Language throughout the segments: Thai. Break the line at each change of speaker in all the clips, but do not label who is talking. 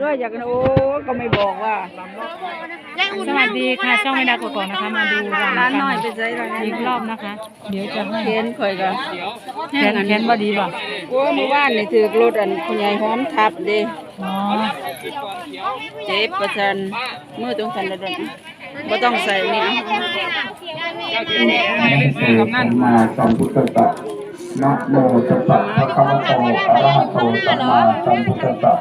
ด้วยอยากโอ้ก็ไม่บอกว่า
สวัสดีค่ะช่องไม่ดากดก่อนนะคะ มาดูร้า
นน้อยไปใจร้าน
อีกรอบนะคะ เดี๋ยวจะให้
เขียนคอยกั
นเขียนเขียนว่าดีป่ะ
โอ้เมื่อวานนี่ถือรถอันคุณยายหอมทับเด้เจ็บประชันเมื่อตรงสันระดับก็ต้องใส่นี่เอา
สัมพุทธะนะโมตัสสะภะคะวะโตอะระหะโตสัมมาสัมพุทธะ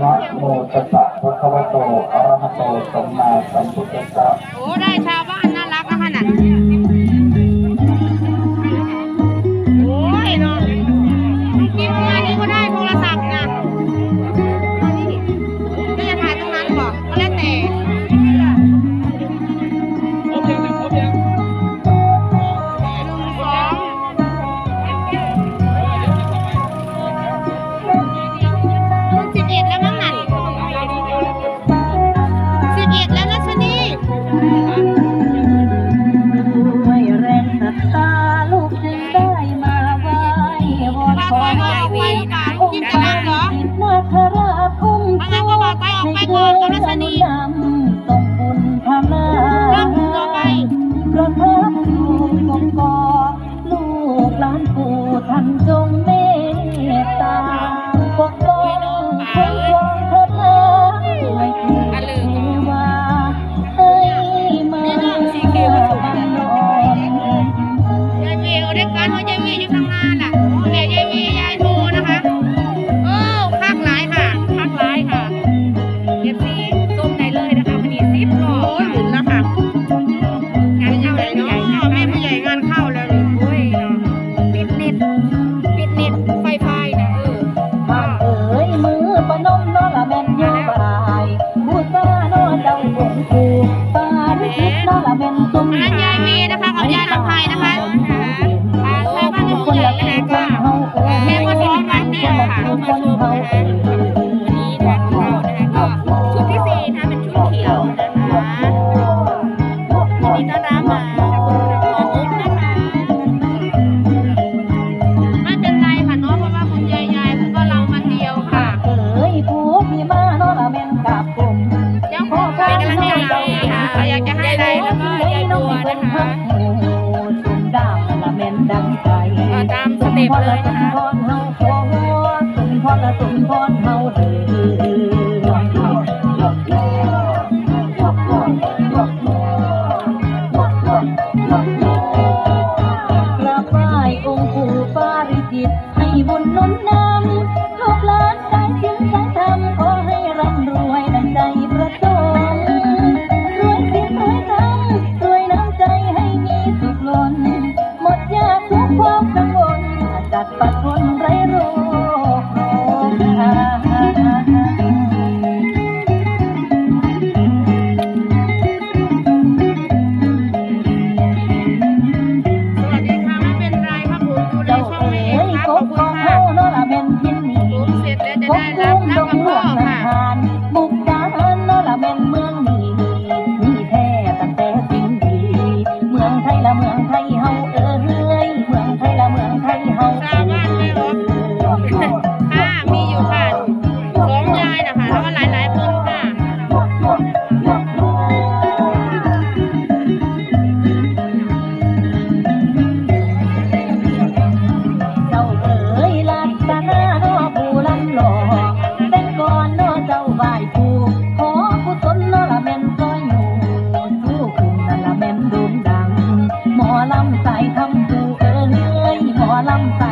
นะโมตัสสะภะคะวะโตอะระหะโตสัมมาสัมพุทธัสสะ
โอ้ได้ชาวบ้าน made มาช
มนะคะวันนี้
นะคเรานะคะก็ชุที่สี่นะคะนชุดเขียวนะคะวันนี้ต้อนรัมาคุณออุ๊บนะคะไม่เป็นไรค่ะเนาะเพราะว่าคุณยายยายเพิ่ก็เรามาเดียวค่ะ
เอ้ยผู้พี่มาเนาะละแมนกับกลุ่ม
ยังคงเป็นกำลังใะอยากจะให้ได้แล้วก็ยายบัวนะค
ชุมดามละแมนดังใจ
ตามสเต็ปเลยนะคะ
Oh,
浪奔。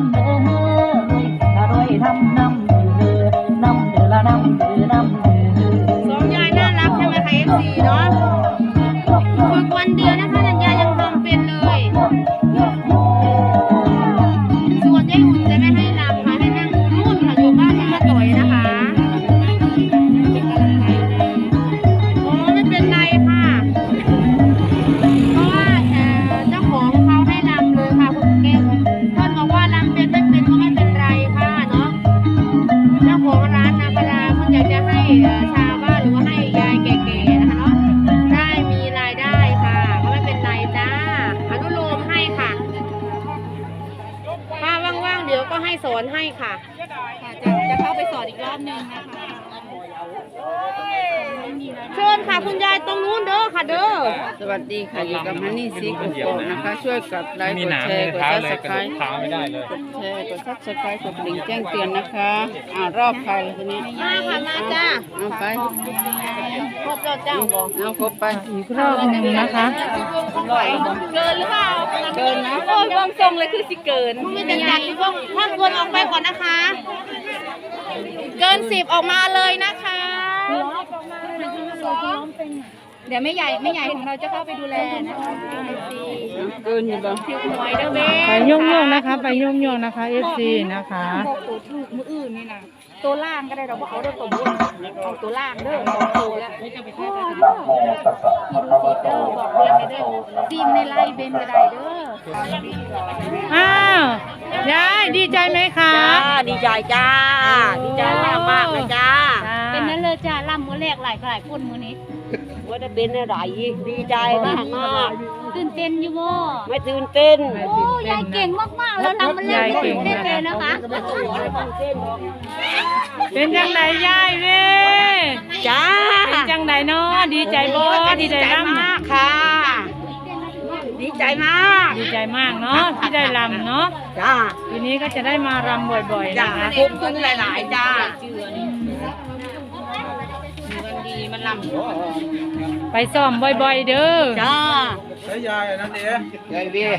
I'm ค่ะคุณยายตรงนู้นเด้อค่ะเด้อ
สวัสดีค่ะอยู่กับฮันนี่ซีกโกะนะคะ ช่วยกดไลค์
มี
ก
ห
ด
นาม
แช
ใน
ร์กด
เท้า
ซับ
เล
ส
ยก
ไค
ระ
ร
ดูก
ต์
เท้าไม่ได้เลย
กดแชร์กดซับสไครต์กดกระดิ่งแจ้งเตือนนะคะอ่ารอบใครคนนี้
มาค่ะมาจ้า
เอาไป
ครบแล้วจ้าบอก
เอาครบไป
อีกรอบหนึ่งนะคะ
เกินหรือเปล่า
เกินนะ
โอ้ยบางทรงเลยคือสิเกินไม่เป็นจัดที่ว่าถ้าเกินออกไปก่อนนะคะ เกินสิบออกมาเลยนะคะ
เดี๋ยวแม่ใหญ่แม่ใหญ่ของเราจะเข้าไปดูแลนะคะ
เกินอยู่บ้าง
หวยเด้อเบ้
ไปโยงๆนะคะ ไปโยงๆนะคะ FC นะคะ
ตัวถูกมืออื่นนี่นะตัวล่างก็ได้เราก็เอาเด้อตัวบนเอาตัวล่างเด้อสองตัวแล้ว
นะโมตัสสะภะคะวะโตอะระหะโตสัม
ซี
มาม
ในไล่เบนก็ได้เด้อ
อ้าวยายดีใจไหมคะ
ดีใจจ้า ดีใจมากมากๆเลยจ้า
เป็นนั่นเลยจ้าล่ำมือแรกหลายหลายคนมือนี้
ว่าได้เป็นอะไรดีใจมากมาก
ตื่นเต้นอยู่บ่
ๆไม่ตื่นเต้น
โอ้ยายเก่งมากๆแล้วล่ำมันแรกตื่นเต้นเลยนะคะ
เป็นจังไดยายเว้
จ้า
เป็นจังไดเนาะดีใจบ่ดีใจร่ำ
มากค่ะ ดีใจมาก
ดีใจมากเนาะที่ได้รำเนาะ
จ้า
ทีนี้ก็จะได้มารำบ่อยๆ
จ้า
นะคะ
คุ้มคุ้มหลายๆจ้า
ไปซ้อมบ่อยๆเด้อ
จ้า
ใช้ยายนั่นเอง
ยายเวีย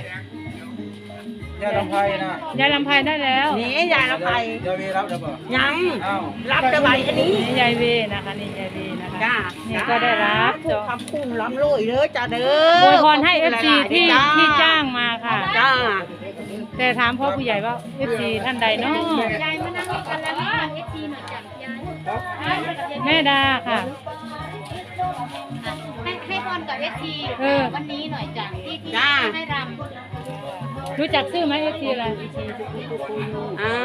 ยายลำไพนะ
ยายลำไพได้แล้ว
หนียายละไป
ยายวีรับได้ป่ะ
ยัง
อ้าว
รับสบายอันนี้
นี่ยายเวนะคะนี่ยายเวนะคะ
จ้า
นี่ก็ได้รับ
ทุกคำคุ้มล้ำรวยเด้อจ้าเด้อ
อวยพรให้ FC ที่
จ้
ที่จ้างมาค่ะ
จ้า
แต่ถามพ่อผู้ใหญ่ว่า FC ท่านใดเนาะ
ยายมานั่งด้วยกันแล้วนี่เอฟซีหน่อยจ้ะยาย
แม่ดาค่ะ
ให้ให้พรกับเอฟซี
เออ
วันนี้หน่อยจ้ะที่ที่
จ้า
ให้ร
รู้จักชื่อไหม FC อะไร
อ่า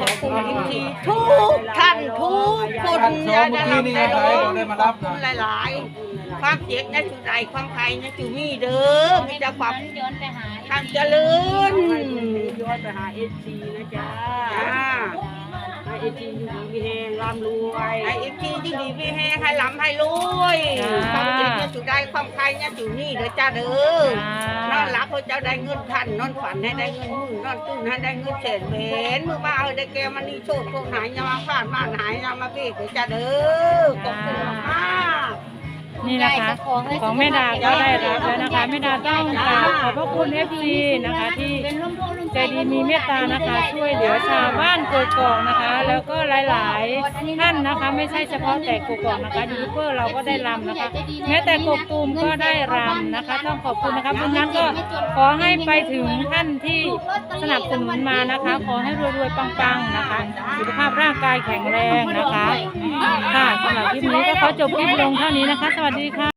ขอบคุณทีทุกท่านทุกคนอย่าได้รับได้รู้หลาย ๆ ความเจ็บนะจุดใดความใครนะจุดมีเด้อมีแต่ความำ
ย้อนไปหา
ทางเจริญ
ย้อนไปหาเอซีนะจ๊ะ
จ้า
ให้เอซีอยู่ดีมีแหงร่ำรวย
ไอ้เอฟซีที่ดีพี่แห้ให้ล้ำให้รวยความเจ็บนะจุดใดความใครนะจุดนี้เด้อจ้าเด้อนอนหลับเพราะเจ้าได้เงินพันนอนฝันให้ได้เงินหมื่นนอนตื่นให้ได้เงินแสนเบนมือมาเอาได้แกมันนี่โชคโชคหายยามาผ่านมาหายยามาเบกเด้อจ้าเด้อขอบคุณมาก
นี่นะคะของแม่ดาก็ได้รับแล้วนะคะแม่ดาต้องกราบขอบพระคุณ FC นะคะที่
เป็นร่มโพล่ม
ใจดีมีเมตตานะคะ ช่วยเหลือชาวบ้านกกอกนะคะ แล้วก็หลายๆท่านนะคะ ไม่ใช่เฉพาะแต่กกอกนะคะยูทูบเบอร์เราก็ได้รำนะคะ แม้แต่กกตูมก็ได้รำนะคะ ต้องขอบคุณนะคะบุญนั้นก็ขอให้ไปถึงท่านที่สนับสนุนมานะคะ ขอให้รวยๆปังๆนะคะ สุขภาพร่างกายแข็งแรงนะคะค่ะสำหรับคลิปนี้ก็ขอจบคลิปลงเท่านี้นะคะสวัสดีค่ะ